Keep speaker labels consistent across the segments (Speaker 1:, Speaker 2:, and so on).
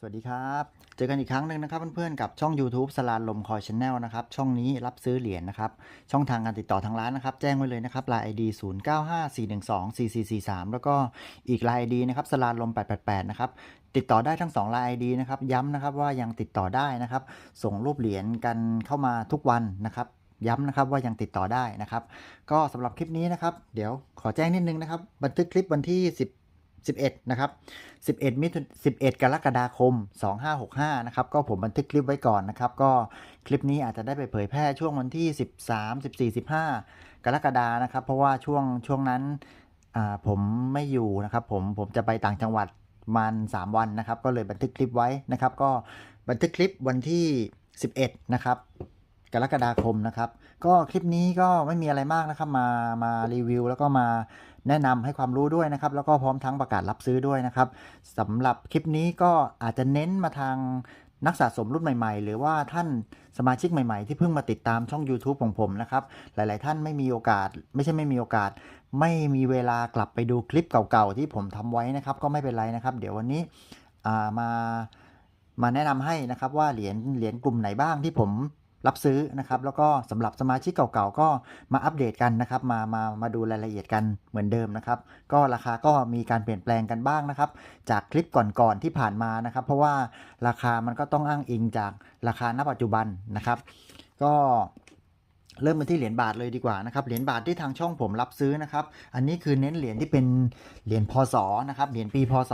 Speaker 1: สวัสดีครับ เจอกันอีกครั้งหนึ่งนะครับเพื่อนๆกับช่อง YouTube สลานลมคอยชแนลนะครับ ช่องนี้รับซื้อเหรียญนะครับ ช่องทางการติดต่อทางร้านนะครับ แจ้งไว้เลยนะครับ Line ID 0954124443แล้วก็อีก Line ID นะครับสลานลม888นะครับติดต่อได้ทั้ง2 Line ID นะครับย้ำนะครับว่ายังติดต่อได้นะครับ ส่งรูปเหรียญกันเข้ามาทุกวันนะครับย้ำนะครับว่ายังติดต่อได้นะครับ ก็สำหรับคลิปนี้นะครับ เดี๋ยวขอแจ้งนิดนึงนะครับ บันทึกคลิปวันที่10 11 นะครับ 11 มิถุน11 กรกฎาคม 2565 นะครับ ก็ผมบันทึกคลิปไว้ก่อนนะครับ ก็คลิปนี้อาจจะได้ไปเผยแพร่ช่วงวันที่ 13 14 15 กรกฎานะครับ เพราะว่าช่วงช่วงนั้นผมไม่อยู่นะครับ ผมผมจะไปต่างจังหวัดมัน3วันนะครับ ก็เลยบันทึกคลิปไว้นะครับ ก็บันทึกคลิปวันที่ 11 นะครับกรกฎาคมนะครับ ก็คลิปนี้ก็ไม่มีอะไรมากนะครับ มามารีวิวแล้วก็มา แนะนำให้ความรู้ด้วยนะครับ แล้วก็พร้อมทั้งประกาศรับซื้อด้วยนะครับสำหรับคลิปนี้ก็อาจจะเน้นมาทางนักสะสมรุ่นใหม่ ๆ หรือว่าท่านสมาชิกใหม่ ๆ ที่เพิ่งมาติดตามช่อง YouTube ของผมนะครับ หลาย ๆ ท่านไม่มีโอกาส ไม่ใช่ไม่มีโอกาส ไม่มีเวลากลับไปดูคลิปเก่า ๆ ที่ผมทำไว้นะครับ ก็ไม่เป็นไรนะครับ เดี๋ยววันนี้ามามาแนะนำให้นะครับว่าเหรียญเหรียญกลุ่มไหนบ้างที่ผม รับซื้อนะครับแล้วก็สำหรับสมาชิกเก่าๆก็มาอัปเดตกันนะครับมามามาดูรายละเอียดกันเหมือนเดิมนะครับก็ราคาก็มีการเปลี่ยนแปลงกันบ้างนะครับ จากคลิปก่อนๆที่ผ่านมานะครับ เพราะว่าราคามันก็ต้องอ้างอิงจากราคาณปัจจุบันนะครับ ก็ เริ่มกันที่เหรียญบาทเลยดีกว่านะครับ เหรียญบาทที่ทางช่องผมรับซื้อนะครับ อันนี้คือเน้นเหรียญที่เป็นเหรียญพศนะครับ เหรียญปีพศ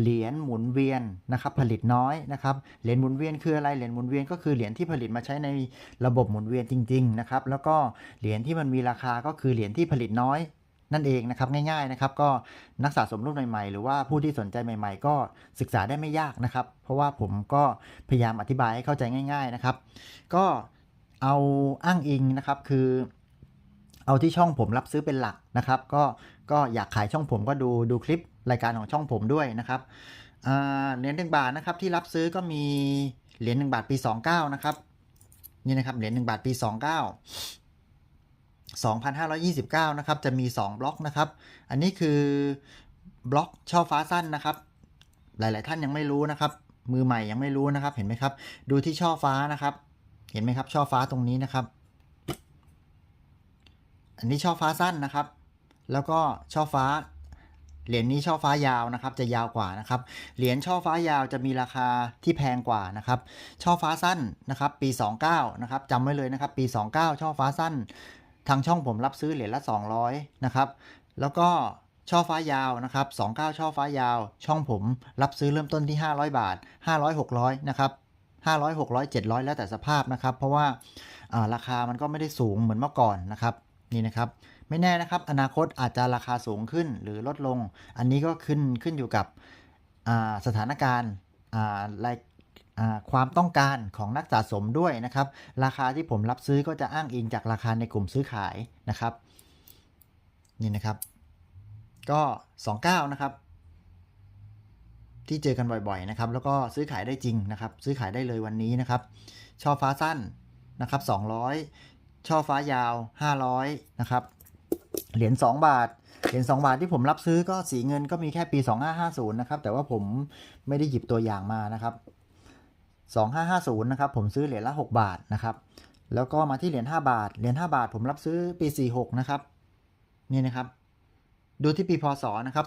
Speaker 1: เหรียญหมุนเวียนนะครับ ผลิตน้อยนะครับ เหรียญหมุนเวียนคืออะไร เหรียญหมุนเวียนก็คือเหรียญที่ผลิตมาใช้ในระบบหมุนเวียนจริง ๆ นะครับ แล้วก็เหรียญที่มันมีราคาก็คือเหรียญที่ผลิตน้อยนั่นเองนะครับง่ายๆนะครับก็นักสะสมรุ่นใหม่ๆ หรือว่าผู้ที่สนใจใหม่ๆ ก็ศึกษาได้ไม่ยากนะครับ เพราะว่าผมก็พยายามอธิบายให้เข้าใจง่าย ๆนะครับ ก็ เอาอ้างอิงนะครับคือเอาที่ช่องผมรับซื้อเป็นหลักนะครับ ก็ก็อยากขายช่องผมก็ดูดูคลิปรายการของช่องผมด้วยนะครับเหรียญหนึ่งบาทนะครับที่รับซื้อก็มีเหรียญหนึ่งบาทปี 29 นะครับนี่นะครับเหรียญหนึ่งบาทปี 29 2529 นะครับจะมี 2 บล็อกนะครับ อันนี้คือบล็อกช่อฟ้าสั้นนะครับ หลาย ๆ ท่านยังไม่รู้นะครับ มือใหม่ยังไม่รู้นะครับเห็นไหมครับ ดูที่ช่อฟ้านะครับ เห็นไหมครับช่อฟ้าตรงนี้นะครับ อันนี้ช่อฟ้าสั้นนะครับ แล้วก็ช่อฟ้าเหรียญนี้ช่อฟ้ายาวนะครับ จะยาวกว่านะครับ เหรียญช่อฟ้ายาวจะมีราคาที่แพงกว่านะครับ ช่อฟ้าสั้นนะครับ ปี 29นะครับจำไว้เลยนะครับ ปี 29 ช่อฟ้าสั้น ทางช่องผมรับซื้อเหรียญละ 200นะครับ แล้วก็ช่อฟ้ายาวนะครับ29 ช่อฟ้ายาว ช่องผมรับซื้อเริ่มต้นที่ 500 บาท 500 600นะครับ 500 600 700 แล้วแต่สภาพนะครับ เพราะว่าราคามันก็ไม่ได้สูงเหมือนเมื่อก่อนนะครับนี่นะครับไม่แน่นะครับอนาคตอาจจะราคาสูงขึ้นหรือลดลง อันนี้ก็ขึ้นขึ้นอยู่กับสถานการณ์ความต้องการของนักสะสมด้วยนะครับ ราคาที่ผมรับซื้อก็จะอ้างอิงจากราคาในกลุ่มซื้อขายนะครับ นี่นะครับ ก็ 29 นะครับ ที่เจอกันบ่อยๆนะครับ แล้วก็ซื้อขายได้จริงนะครับ ซื้อขายได้เลยวันนี้นะครับ ช่อฟ้าสั้นนะครับ 200 ช่อฟ้ายาว 500 นะครับ เหรียญ2บาท เหรียญ2บาทที่ผมรับซื้อก็สีเงินก็มีแค่ปี 2550 นะครับ แต่ว่าผมไม่ได้หยิบตัวอย่างมานะครับ 2550 นะครับ ผมซื้อเหรียญละ 6 บาทนะครับ แล้วก็มาที่เหรียญ5บาท เหรียญ5บาท ผมรับซื้อปี 46 นะครับ นี่นะครับ ดูที่ปีพศ นะครับ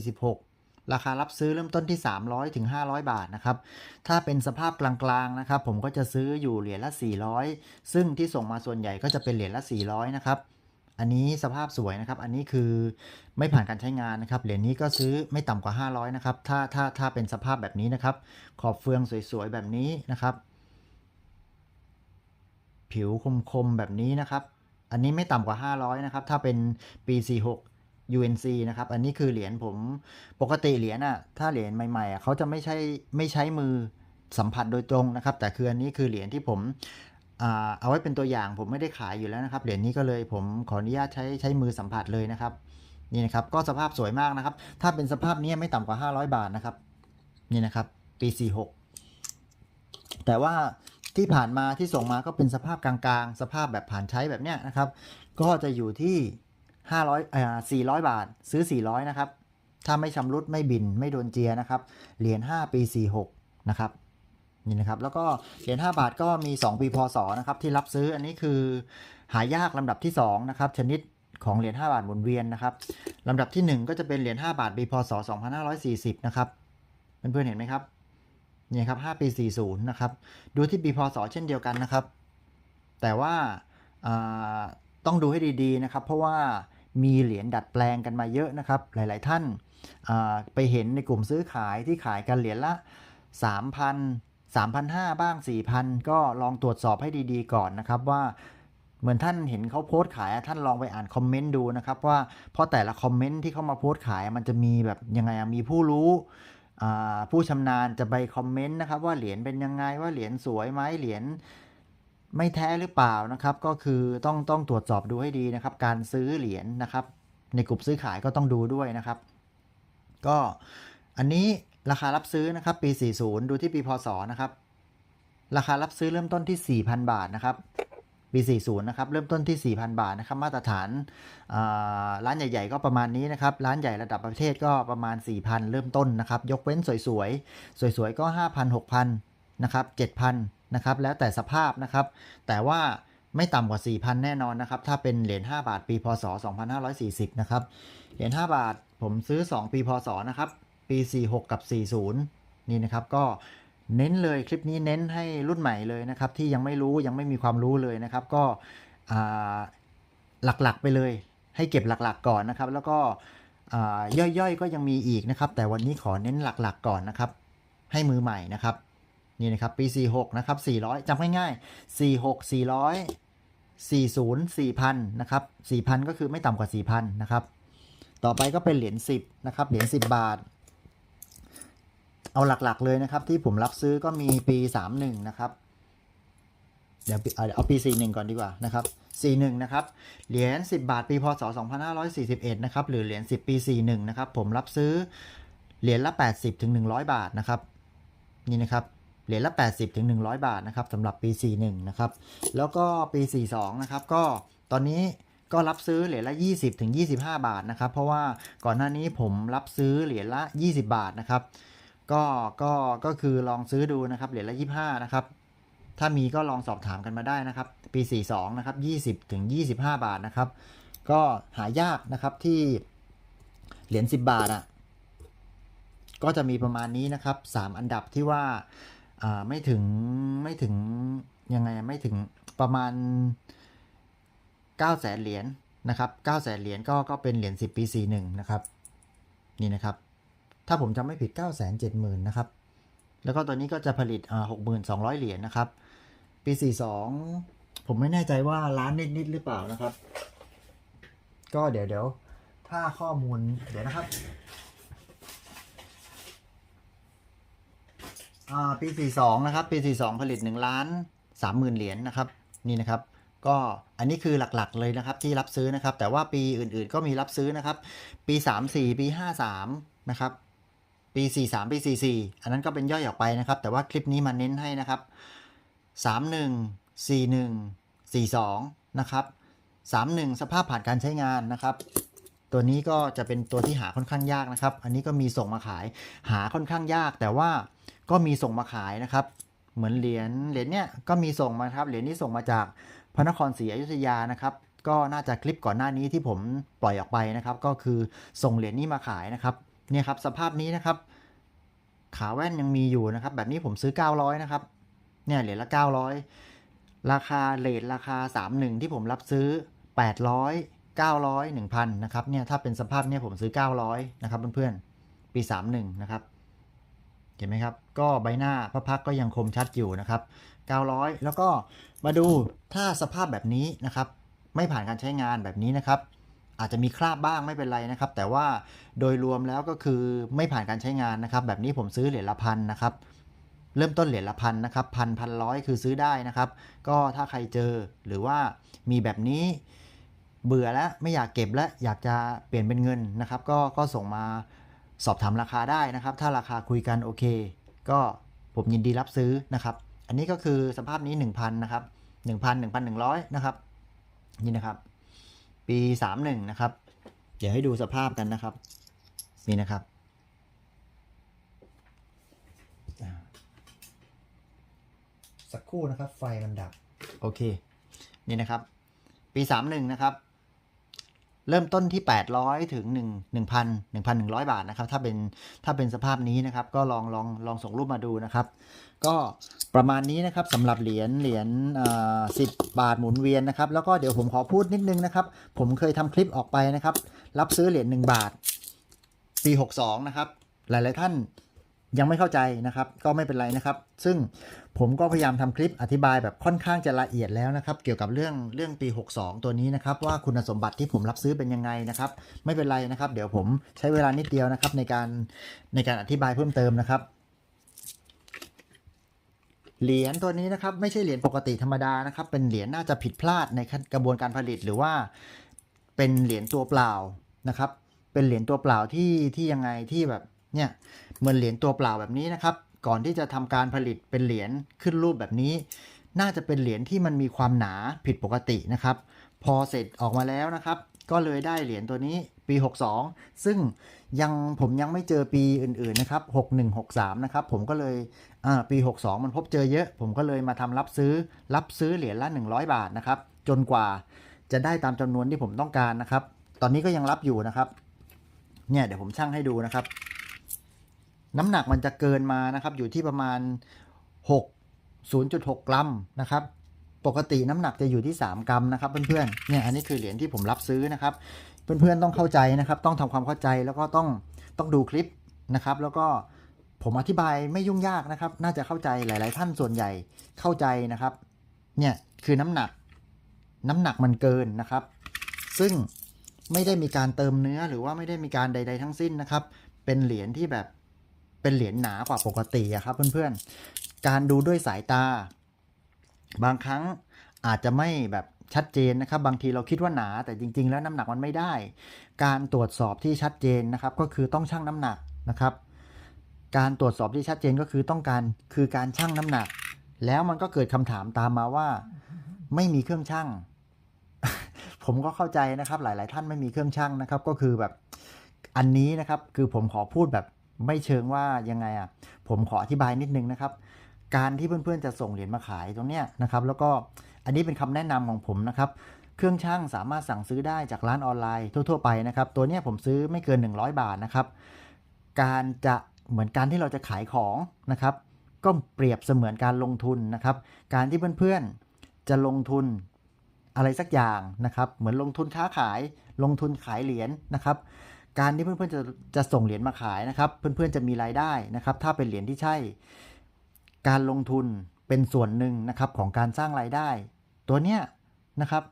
Speaker 1: 2546 ราคารับซื้อเริ่มต้นที่ 300ถึง500 บาทนะครับ ถ้าเป็นสภาพกลางๆนะครับ ผมก็จะซื้ออยู่เหรียญละ 400 ซึ่งที่ส่งมาส่วนใหญ่ก็จะเป็นเหรียญละ 400 นะครับ อันนี้สภาพสวยนะครับ อันนี้คือไม่ผ่านการใช้งานนะครับ เหรียญนี้ก็ซื้อไม่ต่ำกว่า 500 นะครับ ถ้าถ้าถ้าเป็นสภาพแบบนี้นะครับ ขอบเฟืองสวยๆแบบนี้นะครับ ผิวคมๆแบบนี้นะครับ อันนี้ไม่ต่ำกว่า 500 นะครับ ถ้าเป็นปี 46 UNC นะครับ อันนี้คือเหรียญผมปกติเหรียญอะถ้าเหรียญใหม่ๆอะเขาจะไม่ใช่ไม่ใช้มือสัมผัสโดยตรงนะครับ แต่คืออันนี้คือเหรียญที่ผมเอาไว้เป็นตัวอย่างผมไม่ได้ขายอยู่แล้วนะครับ เหรียญนี้ก็เลยผมขออนุญาตใช้ใช้มือสัมผัสเลยนะครับนี่นะครับก็สภาพสวยมากนะครับ ถ้าเป็นสภาพนี้ไม่ต่ำกว่า 500 บาทนะครับ นี่นะครับ ปี 46 แต่ว่าที่ผ่านมาที่ส่งมาก็เป็นสภาพกลางๆ สภาพแบบผ่านใช้แบบเนี้ยนะครับ ก็จะอยู่ที่ 500อ่า400 บาท ซื้อ 400 นะครับ ถ้าไม่ชำรุดไม่บินไม่โดนเจียนะครับ เหรียญ 5 ปี 46 นะครับ นี่นะครับ แล้วก็เหรียญ 5 บาทก็มี 2 ปีพศ นะครับ ที่รับซื้อ อันนี้คือหายากลำดับที่ 2 นะครับ ชนิดของเหรียญ 5 บาทหมุนเวียนนะครับลำดับที่ 1 ก็จะเป็นเหรียญ 5 บาท ปี พศ 2540 นะครับ เพื่อนๆ เห็นไหมครับนี่ครับ 5 ปี 40 นะครับ ดูที่ปี พศ เช่นเดียวกันนะครับ แต่ว่าอ่าต้องดูให้ดีๆ นะครับ เพราะว่า มีเหรียญดัดแปลงกันมาเยอะนะครับ หลาย ๆ ท่านไปเห็นในกลุ่มซื้อขายที่ขายกันเหรียญละ 3,000 3,500 บ้าง 4,000 ก็ลองตรวจสอบให้ดี ๆ ก่อนนะครับว่าเหมือนท่านเห็นเขาโพสต์ขายท่านลองไปอ่านคอมเมนต์ดูนะครับว่าเพราะแต่ละคอมเมนต์ที่เขามาโพสต์ขายมันจะมีแบบยังไงมีผู้รู้ผู้ชำนาญจะไปคอมเมนต์นะครับว่าเหรียญเป็นยังไงว่าเหรียญสวยไหมเหรียญ ไม่แท้หรือเปล่านะครับ ก็คือต้องต้องตรวจสอบดูให้ดีนะครับ การซื้อเหรียญนะครับ ในกลุ่มซื้อขายก็ต้องดูด้วยนะครับ ก็อันนี้ราคารับซื้อนะครับ ปี 40 ดูที่ปีพศนะครับ ราคารับซื้อเริ่มต้นที่ 4,000 บาทนะครับปี40นะครับเริ่มต้นที่ 4,000 บาทนะครับ มาตรฐานอ่าร้านใหญ่ ๆ ก็ประมาณนี้นะครับ ร้านใหญ่ระดับประเทศก็ประมาณ 4,000 เริ่มต้นนะครับ ยกเว้นสวยๆ สวยๆ ก็ 5,000 6,000 นะครับ 7,000 นะครับ แล้วแต่สภาพนะครับ แต่ว่าไม่ต่ำกว่า 4,000 แน่นอนนะครับ ถ้าเป็นเหรียญ5บาทปีพศ 2540 นะครับ เหรียญ5บาทผมซื้อ 2 ปีพศนะครับ ปี 46 กับ 40 นี่นะครับ ก็เน้นเลยคลิปนี้เน้นให้รุ่นใหม่เลยนะครับ ที่ยังไม่รู้ยังไม่มีความรู้เลยนะครับ ก็หลักๆไปเลย ให้เก็บหลักๆก่อนนะครับ แล้วก็ย่อยๆก็ยังมีอีกนะครับ แต่วันนี้ขอเน้นหลักๆก่อนนะครับ ให้มือใหม่นะครับ นี่นะครับปี 46 นะครับ 400จำง่ายๆ 46 400 40 4,000 นะครับ 4,000 ก็คือไม่ต่ำกว่า 4,000 นะครับ ต่อไปก็เป็นเหรียญ10 นะครับ เหรียญ10 บาท เอาหลักๆเลยนะครับ ที่ผมรับซื้อก็มีปี 31 นะครับ เดี๋ยวเอาปี 41 ก่อนดีกว่านะครับ 41 นะครับ เหรียญ10 บาท ปี พศ 2541 นะครับ หรือเหรียญ10 ปี 41 นะครับ ผมรับซื้อเหรียญละ 80ถึง100 บาทนะครับ นี่นะครับ เหรียญละ 80ถึง100 บาทนะครับสำหรับปี 41 นะครับ แล้วก็ปี 42 นะครับ ก็ตอนนี้ก็รับซื้อเหรียญละ 20ถึง25 บาทนะครับ เพราะว่าก่อนหน้านี้ผมรับซื้อเหรียญละ 20 บาทนะครับ ก็ก็ก็คือลองซื้อดูนะครับเหรียญละ 25 นะครับ ถ้ามีก็ลองสอบถามกันมาได้นะครับ ปี 42 นะครับ 20ถึง25 บาทนะครับ ก็หายากนะครับที่เหรียญ10 บาทอะก็จะมีประมาณนี้นะครับ 3 อันดับที่ว่าอ่า ไม่ถึงไม่ถึงยังไงไม่ถึงประมาณ9แสนเหรียญนะครับ9แสนเหรียญก็ก็เป็นเหรียญ10 ปี 41 นะครับ นี่นะครับ ถ้าผมจำไม่ผิด 9 7 0 0 0 0นะครับ แล้วก็ตัวนี้ก็จะผลิตอ่า62,000 เหรียญนะครับ ปี 42 ผมไม่แน่ใจว่าล้านนิด ๆ หรือเปล่านะครับ ก็เดี๋ยวเดี๋ยวถ้าข้อมูลเดี๋ยวนะครับ อ่า ปี 42 นะครับ ปี 42 ผลิต1ล้าน30,000 เหรียญนะครับ นี่นะครับ ก็อันนี้คือหลักๆเลยนะครับที่รับซื้อนะครับ แต่ว่าปีอื่นๆก็มีรับซื้อนะครับ ปี 34 ปี 53 นะครับ ปี 43 ปี 44 อันนั้นก็เป็นย่อยออกไปนะครับ แต่ว่าคลิปนี้มาเน้นให้นะครับ 31 41 42 นะครับ 31 สภาพผ่านการใช้งานนะครับตัวนี้ก็จะเป็นตัวที่หาค่อนข้างยากนะครับ อันนี้ก็มีส่งมาขายหาค่อนข้างยาก แต่ว่า ก็มีส่งมาขายนะครับ เหมือนเหรียญเหรียญเนี้ยก็มีส่งมาครับเหรียญนี้ส่งมาจากพระนครศรีอยุธยานะครับก็น่าจะคลิปก่อนหน้านี้ที่ผมปล่อยออกไปนะครับ ก็คือส่งเหรียญนี้มาขายนะครับเนี่ยครับสภาพนี้นะครับ ขาแว่นยังมีอยู่นะครับ แบบนี้ผมซื้อ 900นะครับเนี่ยเหรียญละ 900 ราคาเลทราคา 31 ที่ผมรับซื้อ 800 900 1,000นะครับเนี่ยถ้าเป็นสภาพเนี่ยผมซื้อ 900นะครับเพื่อนๆปี 31นะครับ เห็นไหมครับ ก็ใบหน้าพระพักก็ยังคมชัดอยู่นะครับ 900 แล้วก็มาดูถ้าสภาพแบบนี้นะครับ ไม่ผ่านการใช้งานแบบนี้นะครับ อาจจะมีคราบบ้างไม่เป็นไรนะครับ แต่ว่าโดยรวมแล้วก็คือไม่ผ่านการใช้งานนะครับ แบบนี้ผมซื้อเหรียญละพันนะครับเริ่มต้นเหรียญละพันนะครับพันพันร้อยคือซื้อได้นะครับ ก็ถ้าใครเจอหรือว่ามีแบบนี้เบื่อแล้วไม่อยากเก็บแล้วอยากจะเปลี่ยนเป็นเงินนะครับ ก็ก็ส่งมา สอบถามราคาได้นะครับ ถ้าราคาคุยกันโอเค ก็ผมยินดีรับซื้อนะครับ อันนี้ก็คือสภาพนี้ 1,000นะครับ1,000 1,100นะครับนี่นะครับ ปี 31นะครับ เดี๋ยวให้ดูสภาพกันนะครับ นี่นะครับสักครู่นะครับไฟมันดับ โอเค นี่นะครับ ปี 31 นะครับ เริ่มต้นที่ 800 ถึง 1 1,000 1,100 บาทนะครับ ถ้าเป็นถ้าเป็นสภาพนี้นะครับ ก็ลองลองลองส่งรูปมาดูนะครับ ก็ประมาณนี้นะครับสำหรับเหรียญเหรียญสิบบาทหมุนเวียนนะครับ แล้วก็เดี๋ยวผมขอพูดนิดนึงนะครับ ผมเคยทำคลิปออกไปนะครับ รับซื้อเหรียญ1บาท ปี 62 นะครับ หลาย ๆ ท่าน ยังไม่เข้าใจนะครับ ก็ไม่เป็นไรนะครับ ซึ่งผมก็พยายามทำคลิปอธิบายแบบค่อนข้างจะละเอียดแล้วนะครับ เกี่ยวกับเรื่องเรื่องปี 62 ตัวนี้นะครับ ว่าคุณสมบัติที่ผมรับซื้อเป็นยังไงนะครับ ไม่เป็นไรนะครับ เดี๋ยวผมใช้เวลานิดเดียวนะครับ ในการในการอธิบายเพิ่มเติมนะครับเหรียญตัวนี้นะครับไม่ใช่เหรียญปกติธรรมดานะครับ เป็นเหรียญน่าจะผิดพลาดในกระบวนการผลิตหรือว่า เป็นเหรียญตัวเปล่านะครับ เป็นเหรียญตัวเปล่าที่ที่ยังไงที่แบบ เนี่ยเหมือนเหรียญตัวเปล่าแบบนี้นะครับ ก่อนที่จะทำการผลิตเป็นเหรียญขึ้นรูปแบบนี้ น่าจะเป็นเหรียญที่มันมีความหนาผิดปกตินะครับ พอเสร็จออกมาแล้วนะครับ ก็เลยได้เหรียญตัวนี้ปี 62 ซึ่งยังผมยังไม่เจอปีอื่นๆนะครับ 6163 นะครับ ผมก็เลยปี 62 มันพบเจอเยอะ ผมก็เลยมาทำรับซื้อรับซื้อเหรียญละ 100 บาทนะครับ จนกว่าจะได้ตามจำนวนที่ผมต้องการนะครับ ตอนนี้ก็ยังรับอยู่นะครับ เนี่ยเดี๋ยวผมชั่งให้ดูนะครับ น้ำหนักมันจะเกินมานะครับอยู่ที่ประมาณ 6 0.6 กรัมนะครับปกติน้ำหนักจะอยู่ที่ 3 กรัมนะครับเพื่อนๆเนี่ยอันนี้คือเหรียญที่ผมรับซื้อนะครับเพื่อนๆต้องเข้าใจนะครับ ต้องทำความเข้าใจแล้วก็ต้องต้องดูคลิปนะครับ แล้วก็ผมอธิบายไม่ยุ่งยากนะครับ น่าจะเข้าใจหลาย ๆ ท่านส่วนใหญ่เข้าใจนะครับ เนี่ยคือน้ำหนักน้ำหนักมันเกินนะครับ ซึ่งไม่ได้มีการเติมเนื้อหรือว่าไม่ได้มีการใด ๆ ทั้งสิ้นนะครับ เป็นเหรียญที่แบบ เป็นเหรียญหนากว่าปกติอะครับเพื่อนๆ การดูด้วยสายตา บางครั้งอาจจะไม่แบบชัดเจนนะครับ บางทีเราคิดว่าหนาแต่จริง ๆ แล้วน้ำหนักมันไม่ได้ การตรวจสอบที่ชัดเจนนะครับ ก็คือต้องชั่งน้ำหนักนะครับ การตรวจสอบที่ชัดเจนก็คือต้องการคือการชั่งน้ำหนัก แล้วมันก็เกิดคำถามตามมาว่า ไม่มีเครื่องชั่งผมก็เข้าใจนะครับหลาย ๆ ท่านไม่มีเครื่องชั่งนะครับ ก็คือแบบอันนี้นะครับคือผมขอพูดแบบ ไม่เชิงว่ายังไงอะผมขออธิบายนิดนึงนะครับ การที่เพื่อนๆจะส่งเหรียญมาขายตรงเนี้ยนะครับแล้วก็อันนี้เป็นคำแนะนำของผมนะครับเครื่องช่างสามารถสั่งซื้อได้จากร้านออนไลน์ทั่วๆไปนะครับ ตัวเนี้ยผมซื้อไม่เกิน 100 บาทนะครับ การจะเหมือนการที่เราจะขายของนะครับ ก็เปรียบเสมือนการลงทุนนะครับ การที่เพื่อนๆจะลงทุนอะไรสักอย่างนะครับ เหมือนลงทุนค้าขาย ลงทุนขายเหรียญนะครับ การที่เพื่อนๆจะจะส่งเหรียญมาขายนะครับ เพื่อนๆจะมีรายได้นะครับ ถ้าเป็นเหรียญที่ใช่ การลงทุนเป็นส่วนหนึ่งนะครับของการสร้างรายได้ ตัวเนี้ยนะครับ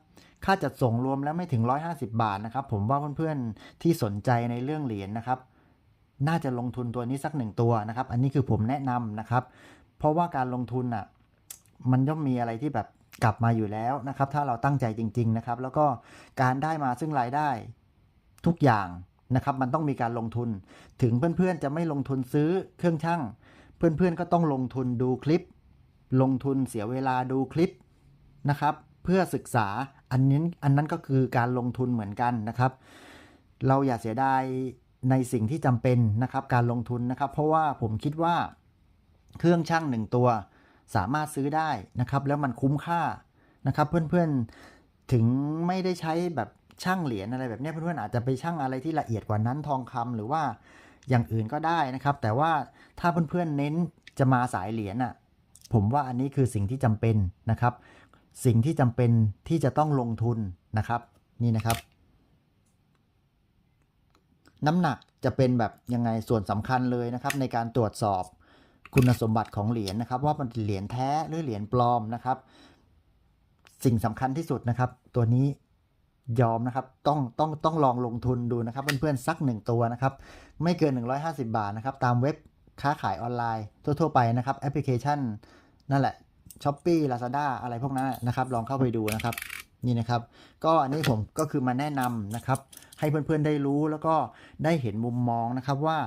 Speaker 1: ค่าจัดส่งรวมแล้วไม่ถึง 150 บาทนะครับ ผมว่าเพื่อนๆที่สนใจในเรื่องเหรียญนะครับ น่าจะลงทุนตัวนี้สักหนึ่งตัวนะครับ อันนี้คือผมแนะนำนะครับ เพราะว่าการลงทุนอะมันย่อมมีอะไรที่แบบกลับมาอยู่แล้วนะครับ ถ้าเราตั้งใจจริง ๆนะครับ แล้วก็การได้มาซึ่งรายได้ทุกอย่าง นะครับ มันต้องมีการลงทุน ถึงเพื่อนๆจะไม่ลงทุนซื้อเครื่องช่าง เพื่อนๆก็ต้องลงทุนดูคลิป ลงทุนเสียเวลาดูคลิปนะครับ เพื่อศึกษาอันนี้อันนั้นก็คือการลงทุนเหมือนกันนะครับ เราอย่าเสียดายในสิ่งที่จำเป็นนะครับการลงทุนนะครับ เพราะว่าผมคิดว่าเครื่องช่างหนึ่งตัว สามารถซื้อได้นะครับ แล้วมันคุ้มค่านะครับ เพื่อนๆถึงไม่ได้ใช้แบบ ช่างเหรียญอะไรแบบนี้เพื่อนๆอาจจะไปช่างอะไรที่ละเอียดกว่านั้นทองคำหรือว่าอย่างอื่นก็ได้นะครับ แต่ว่าถ้าเพื่อนๆเน้นจะมาสายเหรียญอะผมว่าอันนี้คือสิ่งที่จำเป็นนะครับ สิ่งที่จำเป็นที่จะต้องลงทุนนะครับ นี่นะครับ น้ำหนักจะเป็นแบบยังไงส่วนสำคัญเลยนะครับ ในการตรวจสอบคุณสมบัติของเหรียญนะครับ ว่ามันเหรียญแท้หรือเหรียญปลอมนะครับ สิ่งสำคัญที่สุดนะครับ ตัวนี้ ยอมนะครับ ต้องต้องต้องลองลงทุนดูนะครับ เพื่อนๆสักหนึ่งตัวนะครับ ไม่เกิน 150 บาทนะครับ ตามเว็บค้าขายออนไลน์ ทั่วๆไปนะครับ แอปพลิเคชัน นั่นแหละ s h อ p e e Lazada อะไรพวกนั้นนะครับ ลองเข้าไปดูนะครับนี่นะครับ ก็อันนี้ผมก็คือมาแนะนำนะครับ ให้เพื่อนๆได้รู้แล้วก็ได้เห็นมุมมองนะครับว่า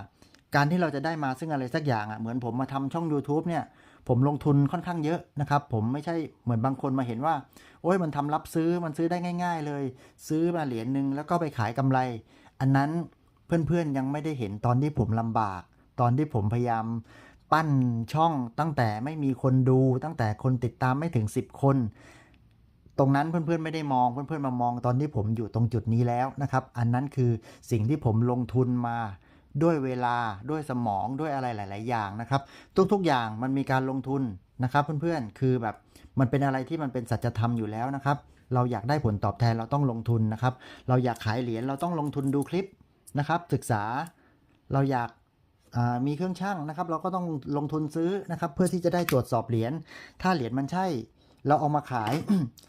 Speaker 1: การที่เราจะได้มาซึ่งอะไรสักอย่างอะเหมือนผมมาทำช่อง YouTube เนี่ย ผมลงทุนค่อนข้างเยอะนะครับ ผมไม่ใช่เหมือนบางคนมาเห็นว่า โอ้ยมันทำรับซื้อมันซื้อได้ง่าย ๆ เลย ซื้อมาเหรียญหนึ่งแล้วก็ไปขายกำไร อันนั้นเพื่อนๆยังไม่ได้เห็นตอนที่ผมลำบาก ตอนที่ผมพยายามปั้นช่องตั้งแต่ไม่มีคนดูตั้งแต่คนติดตามไม่ถึง 10 คน ตรงนั้นเพื่อนๆไม่ได้มองเพื่อนๆมามองตอนที่ผมอยู่ตรงจุดนี้แล้วนะครับ อันนั้นคือสิ่งที่ผมลงทุนมา ด้วยเวลาด้วยสมองด้วยอะไรหลาย ๆ อย่างนะครับ ทุก ๆ อย่างมันมีการลงทุนนะครับ เพื่อน ๆ คือแบบมันเป็นอะไรที่มันเป็นสัจธรรมอยู่แล้วนะครับ เราอยากได้ผลตอบแทนเราต้องลงทุนนะครับ เราอยากขายเหรียญเราต้องลงทุนดูคลิปนะครับ ศึกษาเราอยากามีเครื่องช่างนะครับ เราก็ต้องลงทุนซื้อนะครับ เพื่อที่จะได้ตรวจสอบเหรียญถ้าเหรียญมันใช่ เราเอามาขาย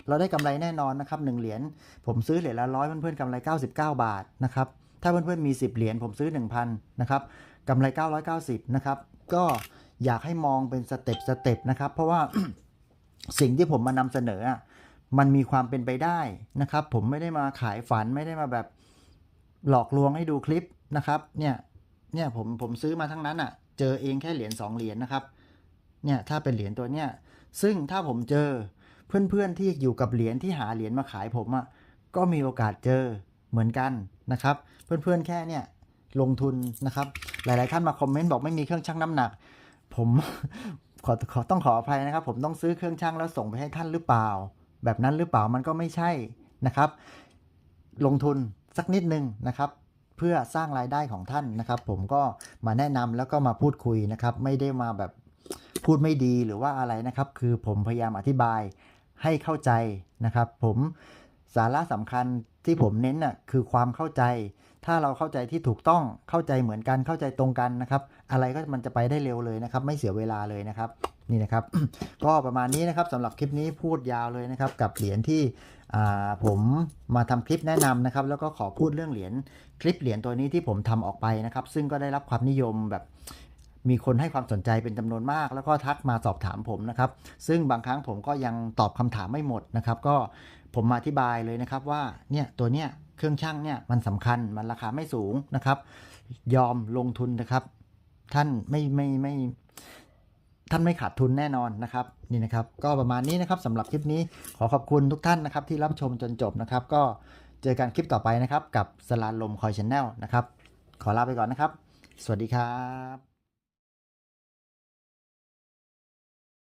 Speaker 1: เราได้กำไรแน่นอนนะครับหนึ่งเหรียญผมซื้อเหรียญละร้อยเพื่อนๆกำไร 99 บาทนะครับ ถ้าเพื่อนๆมี 10 เหรียญผมซื้อ 1,000นะครับกำไร 990นะครับก็อยากให้มองเป็นสเต็ปสเต็ปนะครับ เพราะว่าสิ่งที่ผมมานำเสนอ มันมีความเป็นไปได้นะครับ ผมไม่ได้มาขายฝันไม่ได้มาแบบหลอกลวงให้ดูคลิปนะครับ เนี่ยเนี่ยผมผมซื้อมาทั้งนั้นอะ เจอเองแค่เหรียญสองเหรียญนะครับ เนี่ยถ้าเป็นเหรียญตัวเนี้ยซึ่งถ้าผมเจอเพื่อนๆที่อยู่กับเหรียญที่หาเหรียญมาขายผมอะก็มีโอกาสเจอเหมือนกัน นะครับ เพื่อนๆแค่เนี่ยลงทุนนะครับ หลายๆท่านมาคอมเมนต์บอกไม่มีเครื่องชั่งน้ำหนัก ผมขอขอต้องขออภัยนะครับ ผมต้องซื้อเครื่องชั่งแล้วส่งไปให้ท่านหรือเปล่า แบบนั้นหรือเปล่ามันก็ไม่ใช่นะครับ ลงทุนสักนิดนึงนะครับ เพื่อสร้างรายได้ของท่านนะครับ ผมก็มาแนะนำแล้วก็มาพูดคุยนะครับ ไม่ได้มาแบบพูดไม่ดีหรือว่าอะไรนะครับ คือผมพยายามอธิบายให้เข้าใจนะครับ ผมสาระสำคัญ ที่ผมเน้นน่ะคือความเข้าใจ ถ้าเราเข้าใจที่ถูกต้องเข้าใจเหมือนกันเข้าใจตรงกันนะครับ อะไรก็มันจะไปได้เร็วเลยนะครับ ไม่เสียเวลาเลยนะครับนี่นะครับ ก็ประมาณนี้นะครับสำหรับคลิปนี้พูดยาวเลยนะครับ กับเหรียญที่อ่าผมมาทำคลิปแนะนำนะครับ แล้วก็ขอพูดเรื่องเหรียญคลิปเหรียญตัวนี้ที่ผมทำออกไปนะครับ ซึ่งก็ได้รับความนิยมแบบมีคนให้ความสนใจเป็นจำนวนมาก แล้วก็ทักมาสอบถามผมนะครับ ซึ่งบางครั้งผมก็ยังตอบคำถามไม่หมดนะครับ ก็ ผมมาอธิบายเลยนะครับว่าเนี่ยตัวเนี้ยเครื่องช่างเนี่ยมันสำคัญมันราคาไม่สูงนะครับ ยอมลงทุนนะครับ ท่านไม่ไม่ไม่ท่านไม่ขาดทุนแน่นอนนะครับนี่นะครับ ก็ประมาณนี้นะครับสำหรับคลิปนี้ขอขอบคุณทุกท่านนะครับ ที่รับชมจนจบนะครับ ก็เจอกันคลิปต่อไปนะครับ กับสลานลมคอยชแนลนะครับ ขอลาไปก่อนนะครับ สวัสดีครับ